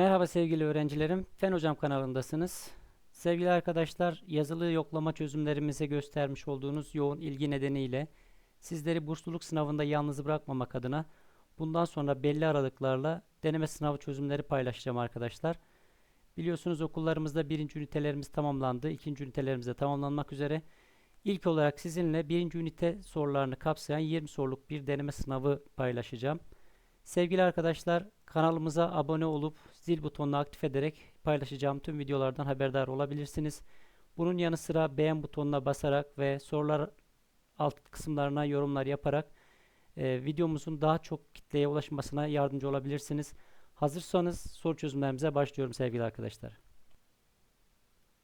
Merhaba sevgili öğrencilerim. Fen Hocam kanalındasınız. Sevgili arkadaşlar, yazılı yoklama çözümlerimize göstermiş olduğunuz yoğun ilgi nedeniyle sizleri bursluluk sınavında yalnız bırakmamak adına bundan sonra belli aralıklarla deneme sınavı çözümleri paylaşacağım arkadaşlar. Biliyorsunuz okullarımızda birinci ünitelerimiz tamamlandı. ikinci ünitelerimiz de tamamlanmak üzere. İlk olarak sizinle birinci ünite sorularını kapsayan 20 soruluk bir deneme sınavı paylaşacağım. Sevgili arkadaşlar kanalımıza abone olup zil butonunu aktif ederek paylaşacağım tüm videolardan haberdar olabilirsiniz. Bunun yanı sıra beğen butonuna basarak ve sorular alt kısımlarına yorumlar yaparak e, videomuzun daha çok kitleye ulaşmasına yardımcı olabilirsiniz. Hazırsanız soru çözümlerimize başlıyorum sevgili arkadaşlar.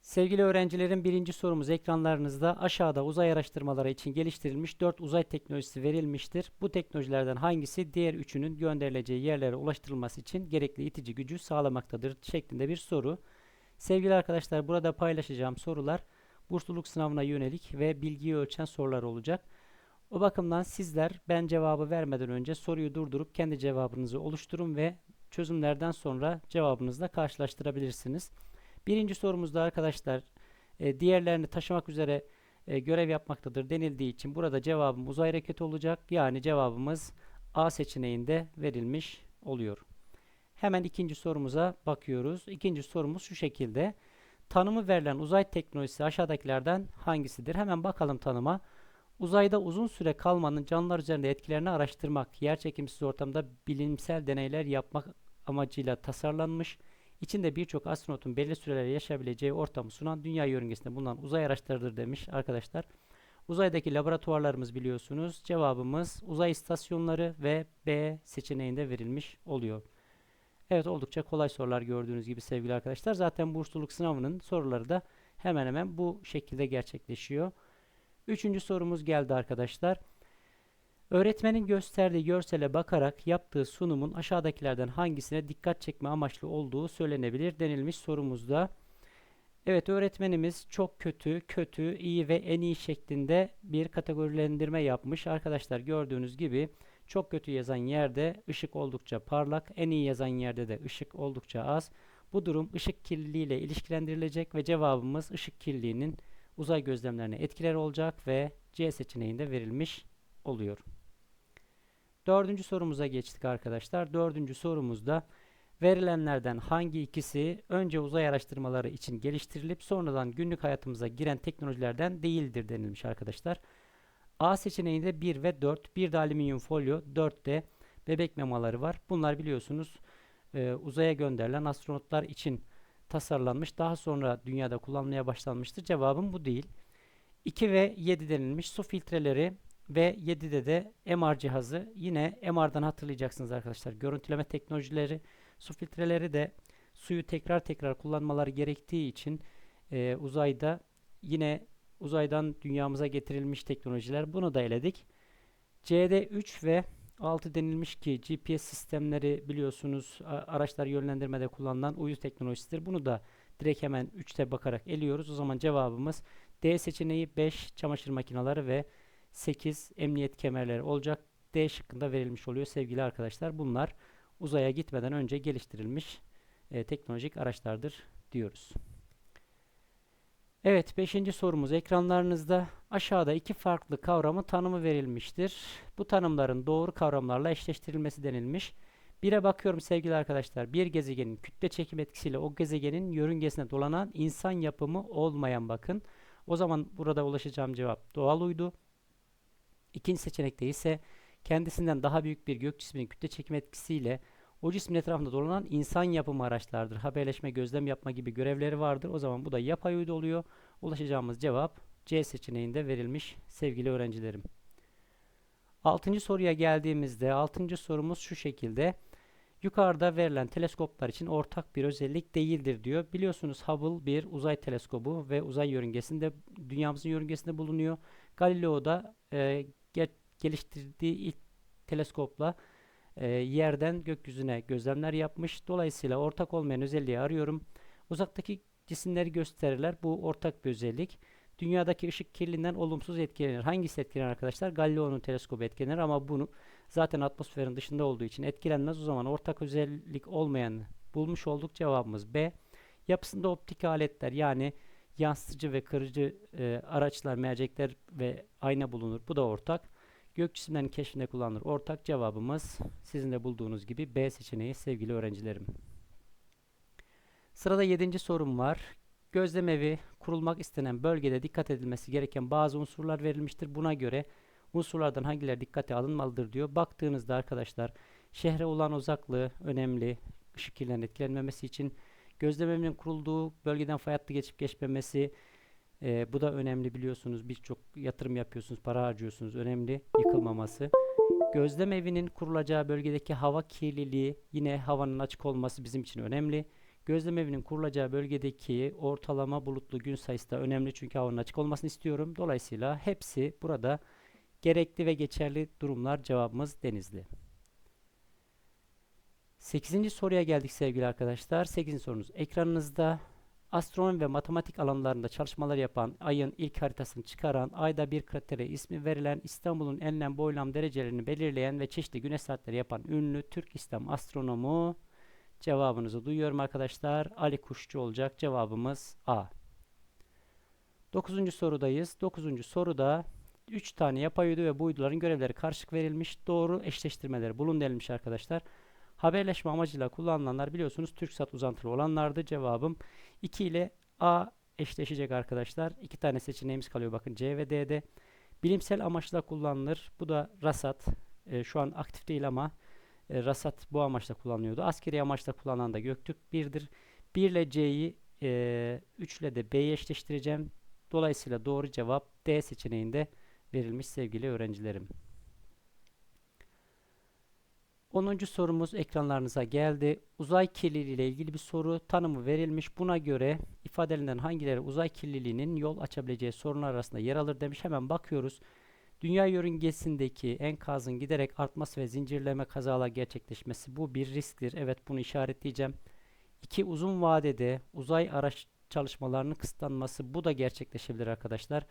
Sevgili öğrencilerin birinci sorumuz ekranlarınızda aşağıda uzay araştırmaları için geliştirilmiş 4 uzay teknolojisi verilmiştir. Bu teknolojilerden hangisi diğer üçünün gönderileceği yerlere ulaştırılması için gerekli itici gücü sağlamaktadır şeklinde bir soru. Sevgili arkadaşlar burada paylaşacağım sorular bursluluk sınavına yönelik ve bilgiyi ölçen sorular olacak. O bakımdan sizler ben cevabı vermeden önce soruyu durdurup kendi cevabınızı oluşturun ve çözümlerden sonra cevabınızla karşılaştırabilirsiniz. Birinci sorumuzda arkadaşlar e, diğerlerini taşımak üzere e, görev yapmaktadır denildiği için burada cevabım uzay roketi olacak. Yani cevabımız A seçeneğinde verilmiş oluyor. Hemen ikinci sorumuza bakıyoruz. İkinci sorumuz şu şekilde. Tanımı verilen uzay teknolojisi aşağıdakilerden hangisidir? Hemen bakalım tanıma. Uzayda uzun süre kalmanın canlılar üzerinde etkilerini araştırmak, yerçekimsiz ortamda bilimsel deneyler yapmak amacıyla tasarlanmış İçinde birçok astronotun belli süreler yaşayabileceği ortamı sunan dünya yörüngesinde bulunan uzay araçlarıdır demiş arkadaşlar. Uzaydaki laboratuvarlarımız biliyorsunuz. Cevabımız uzay istasyonları ve B seçeneğinde verilmiş oluyor. Evet oldukça kolay sorular gördüğünüz gibi sevgili arkadaşlar. Zaten bursluluk sınavının soruları da hemen hemen bu şekilde gerçekleşiyor. Üçüncü sorumuz geldi arkadaşlar. Öğretmenin gösterdiği görsele bakarak yaptığı sunumun aşağıdakilerden hangisine dikkat çekme amaçlı olduğu söylenebilir denilmiş sorumuzda. Evet öğretmenimiz çok kötü, kötü, iyi ve en iyi şeklinde bir kategorilendirme yapmış. Arkadaşlar gördüğünüz gibi çok kötü yazan yerde ışık oldukça parlak, en iyi yazan yerde de ışık oldukça az. Bu durum ışık kirliliği ile ilişkilendirilecek ve cevabımız ışık kirliliğinin uzay gözlemlerine etkileri olacak ve C seçeneğinde verilmiş oluyor. Dördüncü sorumuza geçtik arkadaşlar. Dördüncü sorumuzda verilenlerden hangi ikisi önce uzay araştırmaları için geliştirilip sonradan günlük hayatımıza giren teknolojilerden değildir denilmiş arkadaşlar. A seçeneğinde 1 ve 4, bir de alüminyum folyo, 4 de bebek memaları var. Bunlar biliyorsunuz e, uzaya gönderilen astronotlar için tasarlanmış. Daha sonra dünyada kullanmaya başlanmıştır. Cevabım bu değil. 2 ve 7 denilmiş. Su filtreleri ve 7'de de MR cihazı. Yine MR'dan hatırlayacaksınız arkadaşlar. Görüntüleme teknolojileri, su filtreleri de suyu tekrar tekrar kullanmaları gerektiği için e, uzayda yine uzaydan dünyamıza getirilmiş teknolojiler. Bunu da eledik. C'de 3 ve 6 denilmiş ki GPS sistemleri biliyorsunuz araçlar yönlendirmede kullanılan uydu teknolojisidir. Bunu da direkt hemen 3'te bakarak eliyoruz. O zaman cevabımız D seçeneği 5 çamaşır makineleri ve 8 emniyet kemerleri olacak. D şıkkında verilmiş oluyor sevgili arkadaşlar. Bunlar uzaya gitmeden önce geliştirilmiş e, teknolojik araçlardır diyoruz. Evet 5. sorumuz ekranlarınızda aşağıda iki farklı kavramı tanımı verilmiştir. Bu tanımların doğru kavramlarla eşleştirilmesi denilmiş. Bire bakıyorum sevgili arkadaşlar. Bir gezegenin kütle çekim etkisiyle o gezegenin yörüngesine dolanan insan yapımı olmayan bakın. O zaman burada ulaşacağım cevap doğal uydu. İkinci seçenekte ise kendisinden daha büyük bir gök cisminin kütle çekim etkisiyle o cismin etrafında dolanan insan yapımı araçlardır. Haberleşme, gözlem yapma gibi görevleri vardır. O zaman bu da yapay uydu oluyor. Ulaşacağımız cevap C seçeneğinde verilmiş sevgili öğrencilerim. Altıncı soruya geldiğimizde altıncı sorumuz şu şekilde. Yukarıda verilen teleskoplar için ortak bir özellik değildir diyor. Biliyorsunuz Hubble bir uzay teleskobu ve uzay yörüngesinde dünyamızın yörüngesinde bulunuyor. Galileo da e, geliştirdiği ilk teleskopla e, yerden gökyüzüne gözlemler yapmış. Dolayısıyla ortak olmayan özelliği arıyorum. Uzaktaki cisimleri gösterirler. Bu ortak bir özellik. Dünyadaki ışık kirliliğinden olumsuz etkilenir. Hangisi etkilenir arkadaşlar? Galileo'nun teleskobu etkilenir ama bunu zaten atmosferin dışında olduğu için etkilenmez. O zaman ortak özellik olmayan bulmuş olduk. Cevabımız B. Yapısında optik aletler yani yansıtıcı ve kırıcı e, araçlar, mercekler ve ayna bulunur. Bu da ortak. Gök cisimlerinin keşfinde kullanılır. Ortak cevabımız sizin de bulduğunuz gibi B seçeneği sevgili öğrencilerim. Sırada 7. sorum var. Gözlemevi kurulmak istenen bölgede dikkat edilmesi gereken bazı unsurlar verilmiştir. Buna göre unsurlardan hangileri dikkate alınmalıdır diyor. Baktığınızda arkadaşlar şehre olan uzaklığı önemli. Işık kirliliğinden etkilenmemesi için gözlemevinin kurulduğu bölgeden fay hattı geçip geçmemesi e, bu da önemli biliyorsunuz. Birçok yatırım yapıyorsunuz, para harcıyorsunuz. Önemli yıkılmaması. Gözlem evinin kurulacağı bölgedeki hava kirliliği yine havanın açık olması bizim için önemli. Gözlem evinin kurulacağı bölgedeki ortalama bulutlu gün sayısı da önemli çünkü havanın açık olmasını istiyorum. Dolayısıyla hepsi burada gerekli ve geçerli durumlar cevabımız Denizli. 8. soruya geldik sevgili arkadaşlar. 8. sorunuz ekranınızda astronomi ve matematik alanlarında çalışmalar yapan ayın ilk haritasını çıkaran ayda bir kratere ismi verilen İstanbul'un enlem boylam derecelerini belirleyen ve çeşitli güneş saatleri yapan ünlü Türk İslam astronomu cevabınızı duyuyorum arkadaşlar. Ali Kuşçu olacak. Cevabımız A. 9. sorudayız. 9. soruda 3 tane yapay uydu ve bu uyduların görevleri karşılık verilmiş. Doğru eşleştirmeleri bulun denilmiş arkadaşlar. Haberleşme amacıyla kullanılanlar biliyorsunuz TürkSat uzantılı olanlardı. Cevabım 2 ile A eşleşecek arkadaşlar. 2 tane seçeneğimiz kalıyor bakın C ve D'de. Bilimsel amaçla kullanılır. Bu da RASAT. E, şu an aktif değil ama e, RASAT bu amaçla kullanılıyordu. Askeri amaçla kullanılan da Göktürk 1'dir. 1 ile C'yi e, 3 ile de B'yi eşleştireceğim. Dolayısıyla doğru cevap D seçeneğinde verilmiş sevgili öğrencilerim. 10. sorumuz ekranlarınıza geldi. Uzay kirliliği ile ilgili bir soru tanımı verilmiş. Buna göre ifadelerinden hangileri uzay kirliliğinin yol açabileceği sorunlar arasında yer alır demiş. Hemen bakıyoruz. Dünya yörüngesindeki enkazın giderek artması ve zincirleme kazalar gerçekleşmesi bu bir risktir. Evet bunu işaretleyeceğim. İki uzun vadede uzay araç çalışmalarının kısıtlanması bu da gerçekleşebilir arkadaşlar.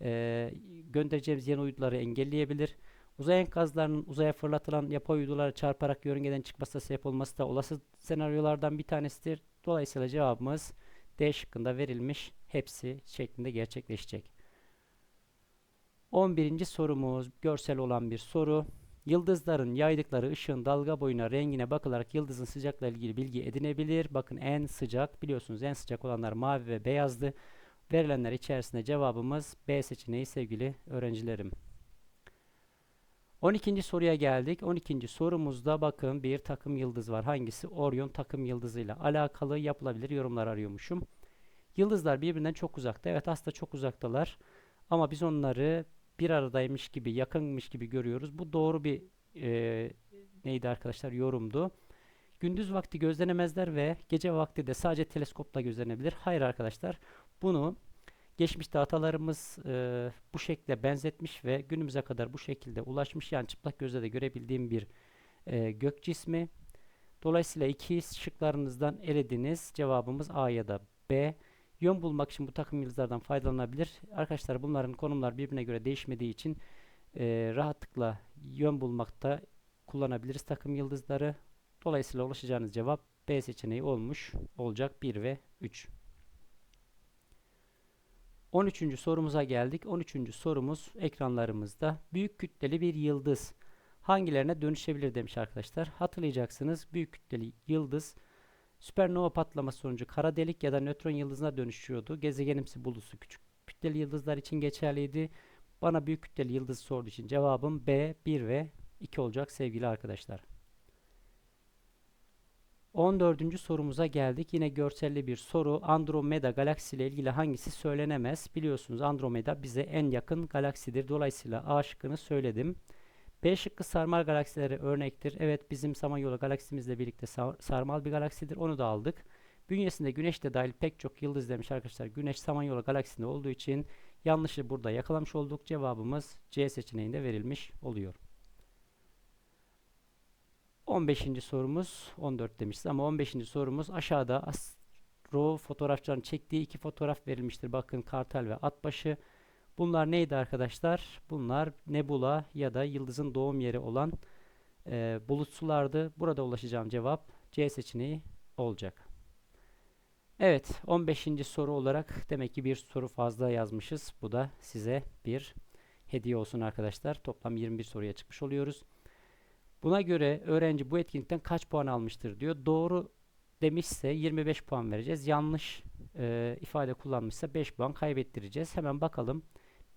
Ee, göndereceğimiz yeni uyduları engelleyebilir. Uzay enkazlarının uzaya fırlatılan yapay uydulara çarparak yörüngeden çıkmasına sebep olması da olası senaryolardan bir tanesidir. Dolayısıyla cevabımız D şıkkında verilmiş hepsi şeklinde gerçekleşecek. 11. sorumuz görsel olan bir soru. Yıldızların yaydıkları ışığın dalga boyuna rengine bakılarak yıldızın sıcaklığı ilgili bilgi edinebilir. Bakın en sıcak biliyorsunuz en sıcak olanlar mavi ve beyazdı. Verilenler içerisinde cevabımız B seçeneği sevgili öğrencilerim. 12. soruya geldik. 12. sorumuzda bakın bir takım yıldız var. Hangisi? Orion takım yıldızıyla alakalı yapılabilir yorumlar arıyormuşum. Yıldızlar birbirinden çok uzakta. Evet aslında çok uzaktalar. Ama biz onları bir aradaymış gibi, yakınmış gibi görüyoruz. Bu doğru bir e, neydi arkadaşlar? Yorumdu. Gündüz vakti gözlenemezler ve gece vakti de sadece teleskopla gözlenebilir. Hayır arkadaşlar. Bunu geçmişte atalarımız e, bu şekilde benzetmiş ve günümüze kadar bu şekilde ulaşmış. Yani çıplak gözle de görebildiğim bir e, gök cismi. Dolayısıyla iki şıklarınızdan elediniz. Cevabımız A ya da B. Yön bulmak için bu takım yıldızlardan faydalanabilir. Arkadaşlar bunların konumlar birbirine göre değişmediği için e, rahatlıkla yön bulmakta kullanabiliriz takım yıldızları. Dolayısıyla ulaşacağınız cevap B seçeneği olmuş olacak 1 ve 3. 13. sorumuza geldik. 13. sorumuz ekranlarımızda. Büyük kütleli bir yıldız hangilerine dönüşebilir demiş arkadaşlar. Hatırlayacaksınız büyük kütleli yıldız Süpernova patlaması sonucu kara delik ya da nötron yıldızına dönüşüyordu. Gezegenimsi bulusu küçük kütleli yıldızlar için geçerliydi. Bana büyük kütleli yıldız sorduğu için cevabım B 1 ve 2 olacak sevgili arkadaşlar. 14. sorumuza geldik. Yine görselli bir soru. Andromeda galaksi ile ilgili hangisi söylenemez? Biliyorsunuz Andromeda bize en yakın galaksidir. Dolayısıyla A şıkkını söyledim. B şıkkı sarmal galaksilere örnektir. Evet bizim Samanyolu galaksimizle birlikte sarmal bir galaksidir. Onu da aldık. Bünyesinde güneş de dahil pek çok yıldız demiş arkadaşlar. Güneş Samanyolu galaksisinde olduğu için yanlışı burada yakalamış olduk. Cevabımız C seçeneğinde verilmiş oluyor. 15. sorumuz 14 demişiz ama 15. sorumuz aşağıda astro fotoğrafçıların çektiği iki fotoğraf verilmiştir. Bakın kartal ve atbaşı. Bunlar neydi arkadaşlar? Bunlar nebula ya da yıldızın doğum yeri olan e, bulut sulardı. Burada ulaşacağım cevap C seçeneği olacak. Evet 15. soru olarak demek ki bir soru fazla yazmışız. Bu da size bir hediye olsun arkadaşlar. Toplam 21 soruya çıkmış oluyoruz. Buna göre öğrenci bu etkinlikten kaç puan almıştır diyor. Doğru demişse 25 puan vereceğiz. Yanlış e, ifade kullanmışsa 5 puan kaybettireceğiz. Hemen bakalım.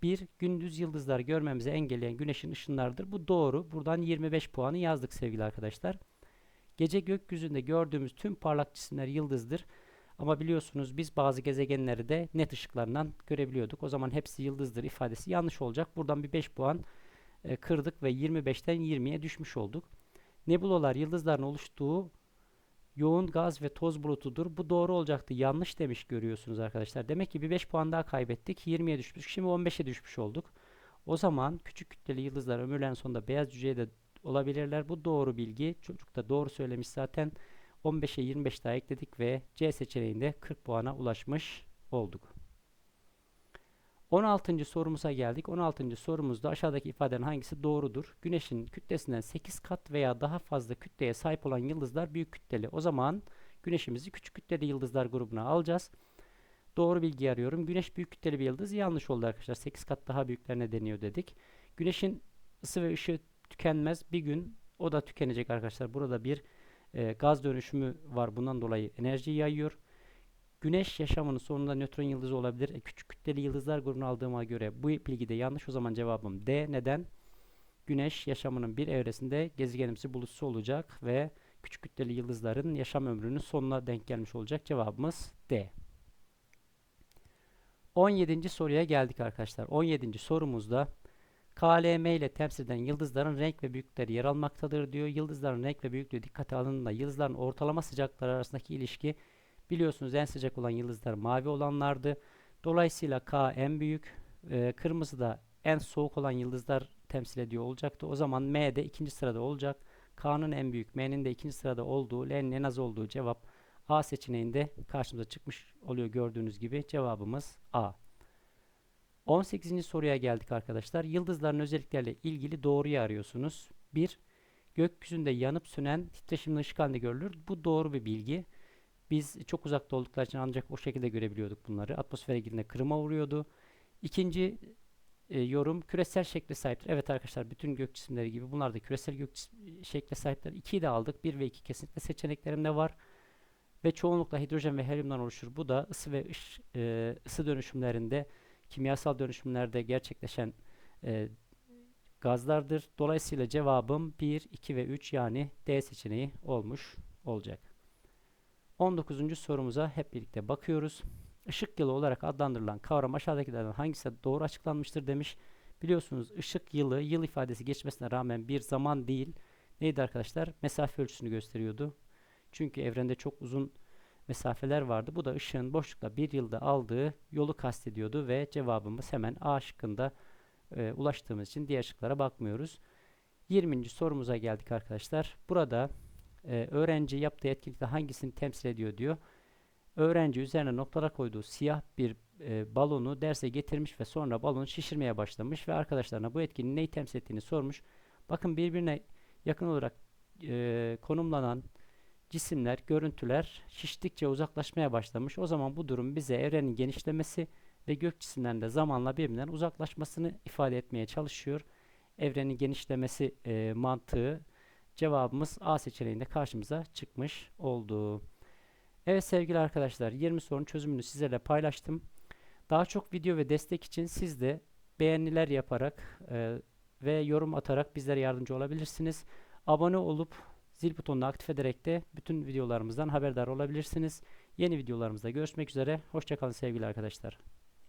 1. Gündüz yıldızlar görmemizi engelleyen güneşin ışınlarıdır. Bu doğru. Buradan 25 puanı yazdık sevgili arkadaşlar. Gece gökyüzünde gördüğümüz tüm parlak cisimler yıldızdır. Ama biliyorsunuz biz bazı gezegenleri de net ışıklarından görebiliyorduk. O zaman hepsi yıldızdır ifadesi yanlış olacak. Buradan bir 5 puan e, kırdık ve 25'ten 20'ye düşmüş olduk. Nebulalar yıldızların oluştuğu yoğun gaz ve toz bulutudur. Bu doğru olacaktı. Yanlış demiş görüyorsunuz arkadaşlar. Demek ki bir 5 puan daha kaybettik. 20'ye düşmüş. Şimdi 15'e düşmüş olduk. O zaman küçük kütleli yıldızlar ömürlerinin sonunda beyaz cüceye de olabilirler. Bu doğru bilgi. Çocuk da doğru söylemiş zaten. 15'e 25 daha ekledik ve C seçeneğinde 40 puana ulaşmış olduk. 16. sorumuza geldik. 16. sorumuzda aşağıdaki ifadelerin hangisi doğrudur? Güneşin kütlesinden 8 kat veya daha fazla kütleye sahip olan yıldızlar büyük kütleli. O zaman güneşimizi küçük kütleli yıldızlar grubuna alacağız. Doğru bilgi arıyorum. Güneş büyük kütleli bir yıldız. Yanlış oldu arkadaşlar. 8 kat daha büyüklerine deniyor dedik. Güneşin ısı ve ışığı tükenmez. Bir gün o da tükenecek arkadaşlar. Burada bir e, gaz dönüşümü var. Bundan dolayı enerji yayıyor. Güneş yaşamının sonunda nötron yıldızı olabilir. E, küçük kütleli yıldızlar grubunu aldığıma göre bu bilgi de yanlış. O zaman cevabım D. Neden? Güneş yaşamının bir evresinde gezegenimsi bulutusu olacak ve küçük kütleli yıldızların yaşam ömrünün sonuna denk gelmiş olacak. Cevabımız D. 17. soruya geldik arkadaşlar. 17. sorumuzda KLM ile temsil edilen yıldızların renk ve büyüklükleri yer almaktadır diyor. Yıldızların renk ve büyüklüğü dikkate alındığında yıldızların ortalama sıcaklıkları arasındaki ilişki biliyorsunuz en sıcak olan yıldızlar mavi olanlardı. Dolayısıyla K en büyük, e, kırmızı da en soğuk olan yıldızlar temsil ediyor olacaktı. O zaman M de ikinci sırada olacak. K'nın en büyük, M'nin de ikinci sırada olduğu, L'nin en az olduğu cevap A seçeneğinde karşımıza çıkmış oluyor gördüğünüz gibi. Cevabımız A. 18. soruya geldik arkadaşlar. Yıldızların özellikleriyle ilgili doğruyu arıyorsunuz. 1. Gökyüzünde yanıp sönen titreşimli ışık halinde görülür. Bu doğru bir bilgi. Biz çok uzakta oldukları için ancak o şekilde görebiliyorduk bunları. Atmosfere girdiğinde kırıma uğruyordu. İkinci e, yorum küresel şekle sahiptir. Evet arkadaşlar bütün gök cisimleri gibi bunlar da küresel gök şekle sahipler. 2'yi de aldık. 1 ve 2 kesinlikle seçeneklerimde var. Ve çoğunlukla hidrojen ve helyumdan oluşur. Bu da ısı ve ış, e, ısı dönüşümlerinde kimyasal dönüşümlerde gerçekleşen e, gazlardır. Dolayısıyla cevabım 1, 2 ve 3 yani D seçeneği olmuş olacak. 19. sorumuza hep birlikte bakıyoruz. Işık yılı olarak adlandırılan kavram aşağıdakilerden hangisi doğru açıklanmıştır demiş. Biliyorsunuz ışık yılı yıl ifadesi geçmesine rağmen bir zaman değil. Neydi arkadaşlar? Mesafe ölçüsünü gösteriyordu. Çünkü evrende çok uzun mesafeler vardı. Bu da ışığın boşlukta bir yılda aldığı yolu kastediyordu ve cevabımız hemen A şıkkında e, ulaştığımız için diğer şıklara bakmıyoruz. 20. sorumuza geldik arkadaşlar. Burada e, öğrenci yaptığı etkinlikte hangisini temsil ediyor diyor. Öğrenci üzerine noktalar koyduğu siyah bir e, balonu derse getirmiş ve sonra balonu şişirmeye başlamış ve arkadaşlarına bu etkinliğin neyi temsil ettiğini sormuş. Bakın birbirine yakın olarak e, konumlanan cisimler, görüntüler şiştikçe uzaklaşmaya başlamış. O zaman bu durum bize evrenin genişlemesi ve gök cisimlerinde zamanla birbirinden uzaklaşmasını ifade etmeye çalışıyor. Evrenin genişlemesi e, mantığı cevabımız A seçeneğinde karşımıza çıkmış oldu. Evet sevgili arkadaşlar 20 sorunun çözümünü sizlerle paylaştım. Daha çok video ve destek için siz de beğeniler yaparak e, ve yorum atarak bizlere yardımcı olabilirsiniz. Abone olup Zil butonunu aktif ederek de bütün videolarımızdan haberdar olabilirsiniz. Yeni videolarımızda görüşmek üzere. Hoşçakalın sevgili arkadaşlar.